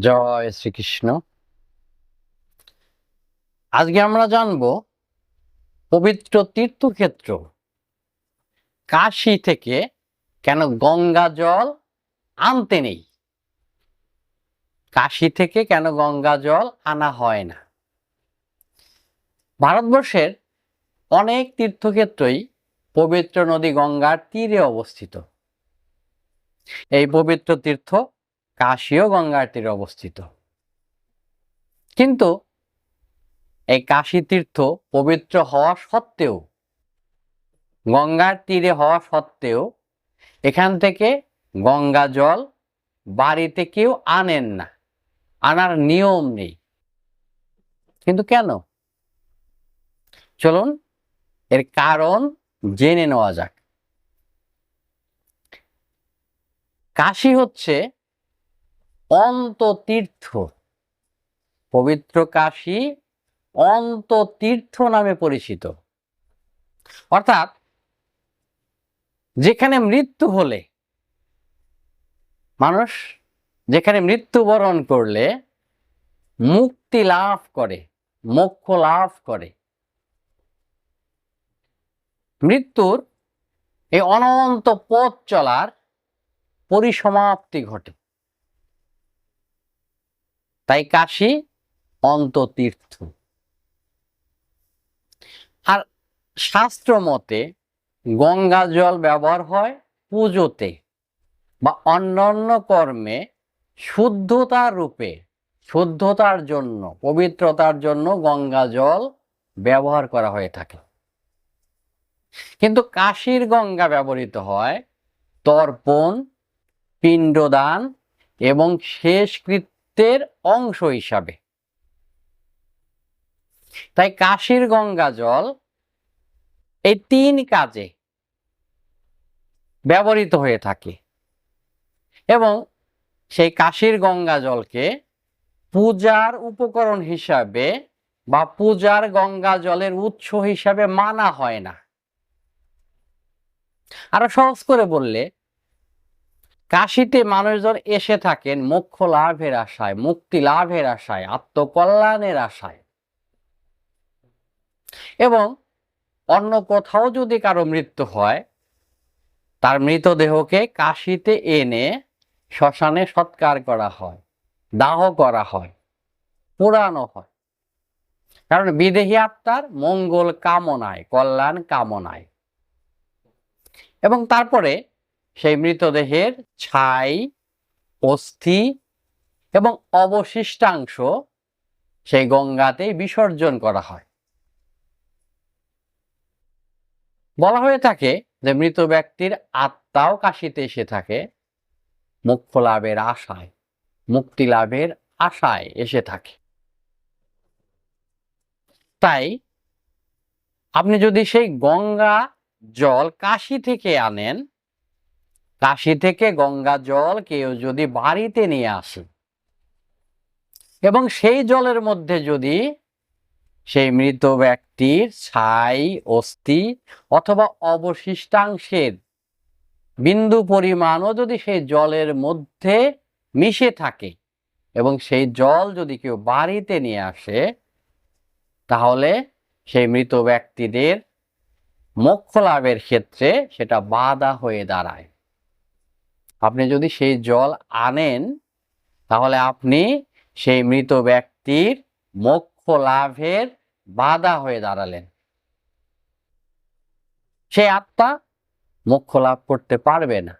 জয় শ্রীকৃষ্ণ। আজকে আমরা জানব পবিত্র তীর্থক্ষেত্র কাশি থেকে কেন গঙ্গা জল আনতে নেই? কাশি থেকে কেন গঙ্গা জল আনা হয় না? ভারতবর্ষের অনেক তীর্থক্ষেত্রই পবিত্র নদী গঙ্গার তীরে অবস্থিত। এই পবিত্র তীর্থ কাশীও গঙ্গার তীরে অবস্থিত। কিন্তু এই কাশী তীর্থ পবিত্র হওয়া সত্ত্বেও, গঙ্গার তীরে হওয়া সত্ত্বেও এখান থেকে গঙ্গা জল বাড়িতে কেউ আনেন না, আনার নিয়ম নেই। কিন্তু কেন? চলুন এর কারণ জেনে নেওয়া যাক। কাশী হচ্ছে অন্ততীর্থ। পবিত্র কাশী অন্ততীর্থ নামে পরিচিত। অর্থাৎ যেখানে মৃত্যু হলে, মানুষ যেখানে মৃত্যুবরণ করলে, মুক্তি লাভ করে, মোক্ষ লাভ করে। মৃত্যুর এই অনন্ত পথ চলার পরিসমাপ্তি ঘটে। তাই কাশী অন্ততীর্থ। আর শাস্ত্র মতে গঙ্গা জল ব্যবহার হয় পুজোতে বা অন্যান্য কর্মে শুদ্ধতার রূপে, শুদ্ধতার জন্য, পবিত্রতার জন্য গঙ্গা জল ব্যবহার করা হয়ে থাকে। কিন্তু কাশির গঙ্গা ব্যবহৃত হয় তর্পণ, পিণ্ডদান এবং শেষকৃত্যের অংশ হিসাবে। তাই কাশীর গঙ্গা জল এই তিন কাজে ব্যবহৃত হয়ে থাকে এবং সেই কাশীর গঙ্গা জলকে পূজার উপকরণ হিসাবে বা পূজার গঙ্গা জলের উৎস হিসাবে মানা হয় না। আরও সহজ করে বললে কাশীতে মানুষজন এসে থাকেন মোক্ষ লাভের আশায়, মুক্তি লাভের আশায়, আত্মকল্যাণের আশায়। এবং অন্য কোথাও যদি কারও মৃত্যু হয়, তার মৃতদেহকে কাশিতে এনে শ্মশানে সৎকার করা হয়, দাহ করা হয় পোড়ানো হয়। কারণ বিদেহী আত্মার মঙ্গল কামনায়, কল্যাণ কামনায়। এবং তারপরে সেই মৃতদেহের ছাই, অস্থি এবং অবশিষ্টাংশ সেই গঙ্গাতে বিসর্জন করা হয়। বলা হয়ে থাকে যে মৃত ব্যক্তির আত্মাও কাশিতে এসে থাকে মোক্ষ লাভের আশায়, মুক্তি লাভের আশায় এসে থাকে। তাই আপনি যদি সেই গঙ্গা জল কাশি থেকে আনেন কাশি থেকে গঙ্গা জল কেউ যদি বাড়িতে নিয়ে আসে, এবং সেই জলের মধ্যে যদি সেই মৃত ব্যক্তির ছাই, অস্থি অথবা অবশিষ্টাংশের বিন্দু পরিমাণও যদি সেই জলের মধ্যে মিশে থাকে এবং সেই জল যদি কেউ বাড়িতে নিয়ে আসে, তাহলে সেই মৃত ব্যক্তিদের মোক্ষ লাভের ক্ষেত্রে সেটা বাধা হয়ে দাঁড়ায়। আপনি যদি সেই জল আনেন, তাহলে আপনি সেই মৃত ব্যক্তির মোক্ষ লাভের বাধা হয়ে দাঁড়ালেন। সেই আত্মা মোক্ষ লাভ করতে পারবে না।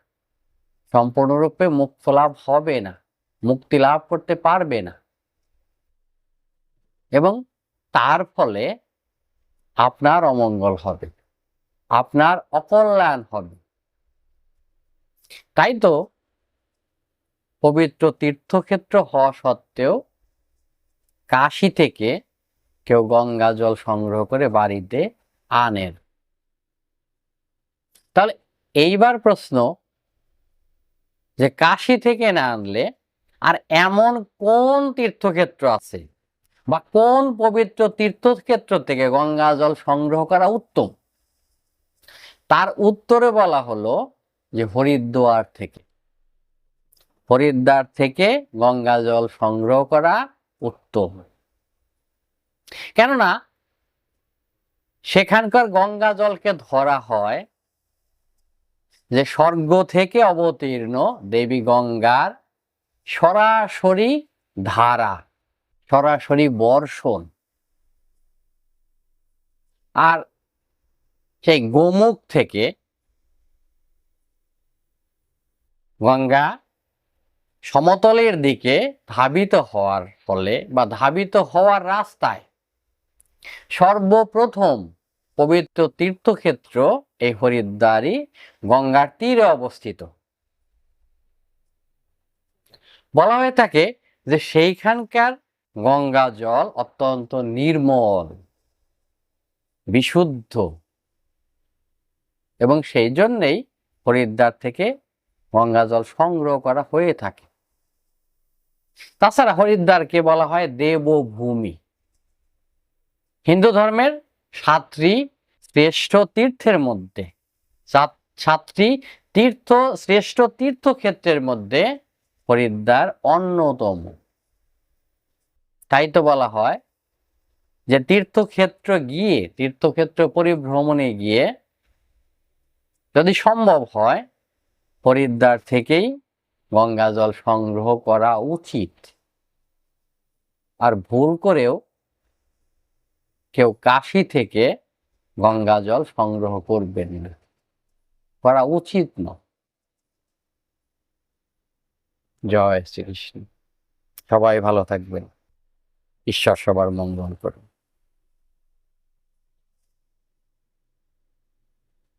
সম্পূর্ণরূপে মোক্ষ লাভ হবে না, মুক্তি লাভ করতে পারবে না। এবং তার ফলে আপনার অমঙ্গল হবে, আপনার অকল্যাণ হবে। তাই তো পবিত্র তীর্থক্ষেত্র হওয়া সত্ত্বেও কাশি থেকে কেউ গঙ্গা জল সংগ্রহ করে বাড়িতে আনেন। তাহলে এইবার প্রশ্ন যে কাশি থেকে না আনলে আর এমন কোন তীর্থক্ষেত্র আছে বা কোন পবিত্র তীর্থক্ষেত্র থেকে গঙ্গা জল সংগ্রহ করা উত্তম? তার উত্তরে বলা হলো যে হরিদ্বার থেকে। হরিদ্বার থেকে গঙ্গা জল সংগ্রহ করা উত্তম। কেননা সেখানকার গঙ্গা জলকে ধরা হয় যে স্বর্গ থেকে অবতীর্ণ দেবী গঙ্গার সরাসরি ধারা, সরাসরি বর্ষণ। আর সেই গোমুখ থেকে গঙ্গা সমতলের দিকে ধাবিত হওয়ার ফলে বা ধাবিত হওয়ার রাস্তায় সর্বপ্রথম পবিত্র তীর্থক্ষেত্র এই হরিদ্বারই গঙ্গার তীরে অবস্থিত। বলা হয়ে থাকে যে সেইখানকার গঙ্গা জল অত্যন্ত নির্মল, বিশুদ্ধ এবং সেই জন্যেই হরিদ্বার থেকে গঙ্গা জল সংগ্রহ করা হয়ে থাকে। তাছাড়া হরিদ্বারকে বলা হয় দেবভূমি। হিন্দু ধর্মের সাতটি শ্রেষ্ঠ তীর্থের মধ্যে সাতটি তীর্থ শ্রেষ্ঠ তীর্থক্ষেত্রের মধ্যে হরিদ্বার অন্যতম। তাই তো বলা হয় যে তীর্থক্ষেত্র গিয়ে, তীর্থক্ষেত্র পরিভ্রমণে গিয়ে যদি সম্ভব হয় হরিদ্বার থেকেই গঙ্গা জল সংগ্রহ করা উচিত। আর ভুল করেও কেউ কাশি থেকে গঙ্গা জল সংগ্রহ করবেন না। করা উচিত নয়। জয় শ্রীকৃষ্ণ সবাই ভালো থাকবেন। ঈশ্বর সবার মঙ্গল করুন।